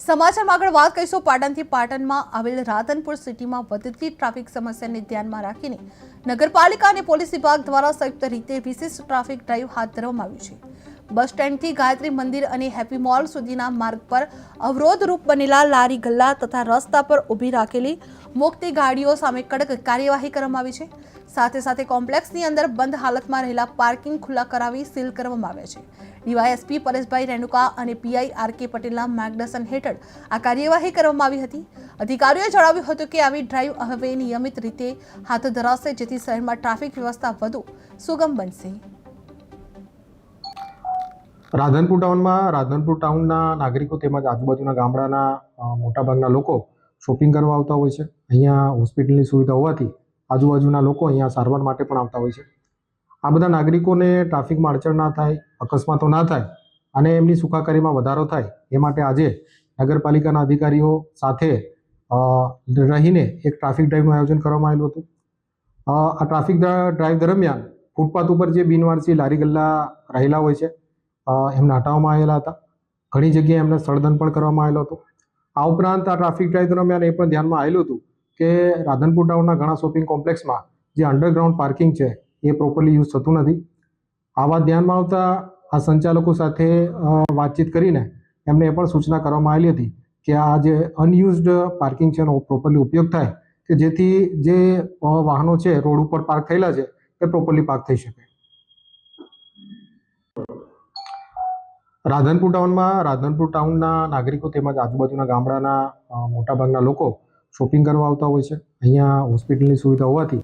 સમાચારમાં આગળ વાત કરીશું. પાટણથી પાટણમાં આવેલ રાધનપુર સિટીમાં વધતી ટ્રાફિક સમસ્યાને ધ્યાનમાં રાખીને નગરપાલિકા અને પોલીસ વિભાગ દ્વારા સંયુક્ત રીતે વિશેષ ટ્રાફિક ડ્રાઈવ હાથ ધરવામાં આવ્યું છે. બસ સ્ટેન્ડથી ગાયત્રી મંદિર અને હેપી મોલ સુધીના માર્ગ પર અવરોધરૂપ બનેલા લારી ગલ્લા તથા રસ્તા પર ઊભી રાખેલી મોકતી ગાડીઓ સામે કડક કાર્યવાહી કરવામાં આવી છે. સાથે સાથે કોમ્પ્લેક્સની અંદર બંધ હાલતમાં રહેલા પાર્કિંગ ખુલ્લા કરાવી સીલ કરવામાં આવ્યા છે. ડીવાયએસપી પરેશભાઈ રેણુકા અને પીઆઈ આર કે પટેલના માર્ગદર્શન હેઠળ આ કાર્યવાહી કરવામાં આવી હતી. અધિકારીઓએ જણાવ્યું હતું કે આવી ડ્રાઈવ હવે નિયમિત રીતે હાથ ધરાશે, જેથી શહેરમાં ટ્રાફિક વ્યવસ્થા વધુ સુગમ બનશે. રાધનપુર ટાઉનમાં, રાધનપુર ટાઉનના નાગરિકો તેમજ આજુબાજુના ગામડાના મોટાભાગના લોકો શોપિંગ કરવા આવતા હોય છે. અહીંયા હોસ્પિટલની સુવિધા હોવાથી આજુબાજુના લોકો અહીંયા સારવાર માટે પણ આવતા હોય છે. આ બધા નાગરિકોને ટ્રાફિકમાં અડચણ ના થાય, અકસ્માતો ના થાય અને એમની સુખાકારીમાં વધારો થાય, એ માટે આજે નગરપાલિકાના અધિકારીઓ સાથે રહીને એક ટ્રાફિક ડ્રાઈવનું આયોજન કરવામાં આવેલું હતું. આ ટ્રાફિક ડ્રાઈવ દરમિયાન ફૂટપાથ ઉપર જે બિનવારસી લારી ગલ્લા રહેલા હોય છે એમને હટાવવામાં આવેલા હતા. ઘણી જગ્યાએ એમને સળદન પણ કરવામાં આવેલો હતો. આ ઉપરાંત આ ટ્રાફિક ડ્રાઈવ દરમિયાન એ પણ ધ્યાનમાં આવેલું હતું કે રાધનપુર ટાઉનના ઘણા શોપિંગ કોમ્પ્લેક્સમાં જે અંડરગ્રાઉન્ડ પાર્કિંગ છે એ પ્રોપરલી યુઝ થતું નથી. આવા ધ્યાનમાં આવતા આ સંચાલકો સાથે વાતચીત કરીને એમને એ પણ સૂચના કરવામાં આવેલી હતી કે આ જે અનયુઝડ પાર્કિંગ છે એનો પ્રોપરલી ઉપયોગ થાય કે જેથી જે વાહનો છે, રોડ ઉપર પાર્ક થયેલા છે એ પ્રોપરલી પાર્ક થઈ શકે. રાધનપુર ટાઉનમાં, રાધનપુર ટાઉનના નાગરિકો તેમજ આજુબાજુના ગામડાના મોટાભાગના લોકો શોપિંગ કરવા આવતા હોય છે. અહીંયા હોસ્પિટલની સુવિધા હોવાથી